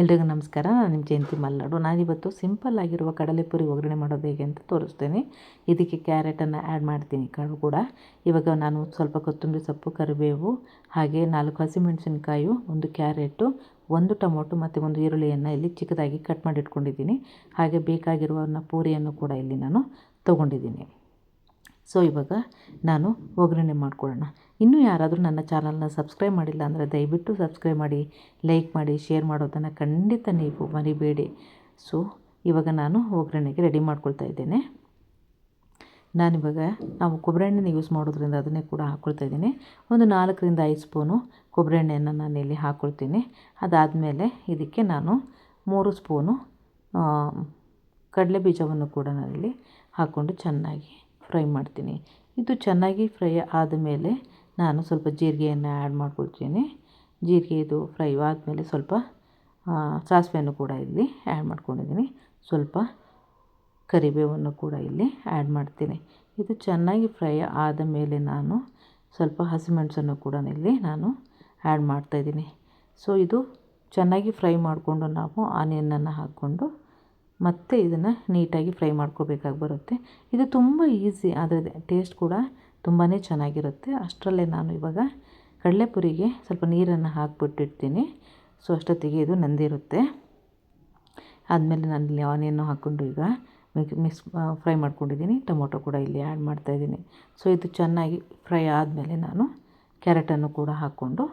ಎಲ್ರಿಗೂ ನಮಸ್ಕಾರ. ನಾನು ನಿಮ್ಮ ಜಯಂತಿ ಮಲ್ನಾಡು. ನಾನಿವತ್ತು ಸಿಂಪಲ್ ಆಗಿರುವ ಕಡಲೆಪುರಿ ಒಗ್ಗರಣೆ ಮಾಡೋದು ಹೇಗೆ ಅಂತ ತೋರಿಸ್ತೇನೆ. ಇದಕ್ಕೆ ಕ್ಯಾರೆಟನ್ನು ಆ್ಯಡ್ ಮಾಡ್ತೀನಿ ಕಾಳು ಕೂಡ. ಇವಾಗ ನಾನು ಸ್ವಲ್ಪ ಕೊತ್ತಂಬರಿ ಸೊಪ್ಪು, ಕರಿಬೇವು, ಹಾಗೆ ನಾಲ್ಕು ಹಸಿಮೆಣಸಿನ್ಕಾಯಿ, ಒಂದು ಕ್ಯಾರೆಟು, ಒಂದು ಟೊಮೊಟೊ ಮತ್ತು ಒಂದು ಈರುಳ್ಳಿಯನ್ನು ಇಲ್ಲಿ ಚಿಕ್ಕದಾಗಿ ಕಟ್ ಮಾಡಿ ಇಟ್ಕೊಂಡಿದ್ದೀನಿ. ಹಾಗೆ ಬೇಕಾಗಿರುವ ಪೂರಿಯನ್ನು ಕೂಡ ಇಲ್ಲಿ ನಾನು ತೊಗೊಂಡಿದ್ದೀನಿ. ಸೊ ಇವಾಗ ನಾನು ಒಗ್ಗರಣೆ ಮಾಡ್ಕೊಳ್ಳೋಣ. ಇನ್ನೂ ಯಾರಾದರೂ ನನ್ನ ಚಾನಲ್ನ ಸಬ್ಸ್ಕ್ರೈಬ್ ಮಾಡಿಲ್ಲ ಅಂದರೆ ದಯವಿಟ್ಟು ಸಬ್ಸ್ಕ್ರೈಬ್ ಮಾಡಿ, ಲೈಕ್ ಮಾಡಿ, ಶೇರ್ ಮಾಡೋದನ್ನು ಖಂಡಿತ ನೀವು ಮರಿಬೇಡಿ. ಸೊ ಇವಾಗ ನಾನು ಒಗ್ಗರಣೆಗೆ ರೆಡಿ ಮಾಡ್ಕೊಳ್ತಾ ಇದ್ದೇನೆ. ನಾನಿವಾಗ ನಾವು ಕೊಬ್ಬರಿ ಎಣ್ಣೆನ ಯೂಸ್ ಮಾಡೋದ್ರಿಂದ ಅದನ್ನೇ ಕೂಡ ಹಾಕ್ಕೊಳ್ತಾ ಇದ್ದೀನಿ. ಒಂದು ನಾಲ್ಕರಿಂದ ಐದು ಸ್ಪೂನು ಕೊಬ್ಬರಿ ಎಣ್ಣೆಯನ್ನು ನಾನು ಇಲ್ಲಿ ಹಾಕ್ಕೊಳ್ತೀನಿ ಅದಾದಮೇಲೆ ಇದಕ್ಕೆ ನಾನು ಮೂರು ಸ್ಪೂನು ಕಡಲೆ ಬೀಜವನ್ನು ಕೂಡ ನಾನಿಲ್ಲಿ ಹಾಕ್ಕೊಂಡು ಚೆನ್ನಾಗಿ ಫ್ರೈ ಮಾಡ್ತೀನಿ. ಇದು ಚೆನ್ನಾಗಿ ಫ್ರೈ ಆದಮೇಲೆ ನಾನು ಸ್ವಲ್ಪ ಜೀರಿಗೆಯನ್ನು ಆ್ಯಡ್ ಮಾಡ್ಕೊಳ್ತೀನಿ. ಜೀರಿಗೆ ಇದು ಫ್ರೈ ಆದಮೇಲೆ ಸ್ವಲ್ಪ ಸಾಸಿವೆಯನ್ನು ಕೂಡ ಇಲ್ಲಿ ಆ್ಯಡ್ ಮಾಡ್ಕೊಂಡಿದ್ದೀನಿ. ಸ್ವಲ್ಪ ಕರಿಬೇವನ್ನು ಕೂಡ ಇಲ್ಲಿ ಆ್ಯಡ್ ಮಾಡ್ತೀನಿ. ಇದು ಚೆನ್ನಾಗಿ ಫ್ರೈ ಆದ ಮೇಲೆ ನಾನು ಸ್ವಲ್ಪ ಹಸಿಮೆಣಸನ್ನು ಕೂಡ ಇಲ್ಲಿ ನಾನು ಆ್ಯಡ್ ಮಾಡ್ತಾಯಿದ್ದೀನಿ ಸೊ ಇದು ಚೆನ್ನಾಗಿ ಫ್ರೈ ಮಾಡಿಕೊಂಡು ನಾವು ಆನಿಯನನ್ನು ಹಾಕ್ಕೊಂಡು ಮತ್ತೆ ಇದನ್ನು ನೀಟಾಗಿ ಫ್ರೈ ಮಾಡ್ಕೋಬೇಕಾಗಿ ಬರುತ್ತೆ. ಇದು ತುಂಬ ಈಸಿ ಆದರೆ ಟೇಸ್ಟ್ ಕೂಡ ತುಂಬಾ ಚೆನ್ನಾಗಿರುತ್ತೆ. ಅಷ್ಟರಲ್ಲೇ ನಾನು ಇವಾಗ ಕಡಲೆಪುರಿಗೆ ಸ್ವಲ್ಪ ನೀರನ್ನು ಹಾಕ್ಬಿಟ್ಟಿರ್ತೀನಿ. ಸೊ, ಅಷ್ಟೊತ್ತಿಗೆ ಇದು ನಂದಿರುತ್ತೆ. ಆದಮೇಲೆ ನಾನು ಆನಿಯನ್ನು ಹಾಕ್ಕೊಂಡು ಈಗ ಮಿಕ್ಸ್ ಫ್ರೈ ಮಾಡ್ಕೊಂಡಿದ್ದೀನಿ. ಟೊಮೊಟೊ ಕೂಡ ಇಲ್ಲಿ ಆ್ಯಡ್ ಮಾಡ್ತಾಯಿದ್ದೀನಿ ಸೊ, ಇದು ಚೆನ್ನಾಗಿ ಫ್ರೈ ಆದಮೇಲೆ ನಾನು ಕ್ಯಾರೆಟನ್ನು ಕೂಡ ಹಾಕ್ಕೊಂಡು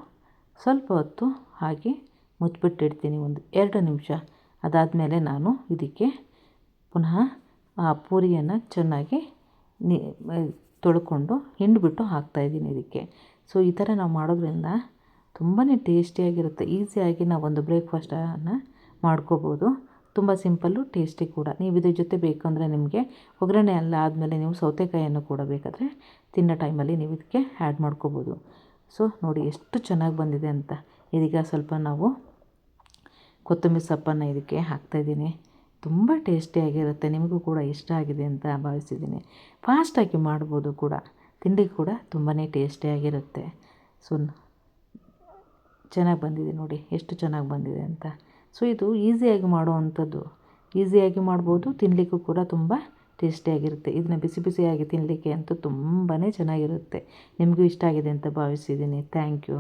ಸ್ವಲ್ಪ ಹೊತ್ತು ಹಾಕಿ ಮುಚ್ಚಿಬಿಟ್ಟಿಡ್ತೀನಿ ಒಂದು ಎರಡು ನಿಮಿಷ ಅದಾದಮೇಲೆ ನಾನು ಇದಕ್ಕೆ ಪುನಃ, ಆ, ಪೂರಿಯನ್ನು ಚೆನ್ನಾಗಿ ತೊಳ್ಕೊಂಡು ಹಿಂಡಿಬಿಟ್ಟು ಹಾಕ್ತಾಯಿದ್ದೀನಿ ಇದಕ್ಕೆ. ಸೊ ಈ ಥರ ನಾವು ಮಾಡೋದ್ರಿಂದ ತುಂಬಾ ಟೇಸ್ಟಿಯಾಗಿರುತ್ತೆ. ಈಸಿಯಾಗಿ ಒಂದು ಬ್ರೇಕ್ಫಾಸ್ಟನ್ನು ಮಾಡ್ಕೋಬೋದು. ತುಂಬ ಸಿಂಪಲ್ಲು, ಟೇಸ್ಟಿ ಕೂಡ. ನೀವು ಇದ್ರ ಜೊತೆ ಬೇಕು ನಿಮಗೆ ಒಗ್ಗರಣೆ ಎಲ್ಲ ಆದಮೇಲೆ ನೀವು ಸೌತೆಕಾಯಿಯನ್ನು ಕೂಡ ಬೇಕಾದರೆ ತಿನ್ನೋ ಟೈಮಲ್ಲಿ ನೀವು ಇದಕ್ಕೆ ಆ್ಯಡ್ ಮಾಡ್ಕೋಬೋದು. ಸೊ ನೋಡಿ ಎಷ್ಟು ಚೆನ್ನಾಗಿ ಬಂದಿದೆ ಅಂತ. ಇದೀಗ ಸ್ವಲ್ಪ ನಾವು ಕೊತ್ತಂಬರಿ ಸೊಪ್ಪನ್ನು ಇದಕ್ಕೆ ಹಾಕ್ತಾಯಿದ್ದೀನಿ. ತುಂಬ ಟೇಸ್ಟಿಯಾಗಿರುತ್ತೆ ನಿಮಗೂ ಕೂಡ ಇಷ್ಟ ಆಗಿದೆ ಅಂತ ಭಾವಿಸಿದ್ದೀನಿ. ಫಾಸ್ಟಾಗಿ ಮಾಡ್ಬೋದು ಕೂಡ, ತಿಂಡಿ ಕೂಡ ತುಂಬಾ ಟೇಸ್ಟಿಯಾಗಿರುತ್ತೆ ಸೊ ಚೆನ್ನಾಗಿ ಬಂದಿದೆ ನೋಡಿ, ಎಷ್ಟು ಚೆನ್ನಾಗಿ ಬಂದಿದೆ ಅಂತ. ಸೊ ಇದು ಈಸಿಯಾಗಿ ಮಾಡುವಂಥದ್ದು. ಈಸಿಯಾಗಿ ಮಾಡ್ಬೋದು ತಿನ್ನಲಿಕ್ಕೂ ಕೂಡ ತುಂಬ ಟೇಸ್ಟಿಯಾಗಿರುತ್ತೆ ಇದನ್ನ ಬಿಸಿ ಬಿಸಿಯಾಗಿ ತಿನ್ನಲಿಕ್ಕೆ ಅಂತೂ ತುಂಬಾ ಚೆನ್ನಾಗಿರುತ್ತೆ. ನಿಮಗೂ ಇಷ್ಟ ಆಗಿದೆ ಅಂತ ಭಾವಿಸಿದ್ದೀನಿ. Thank you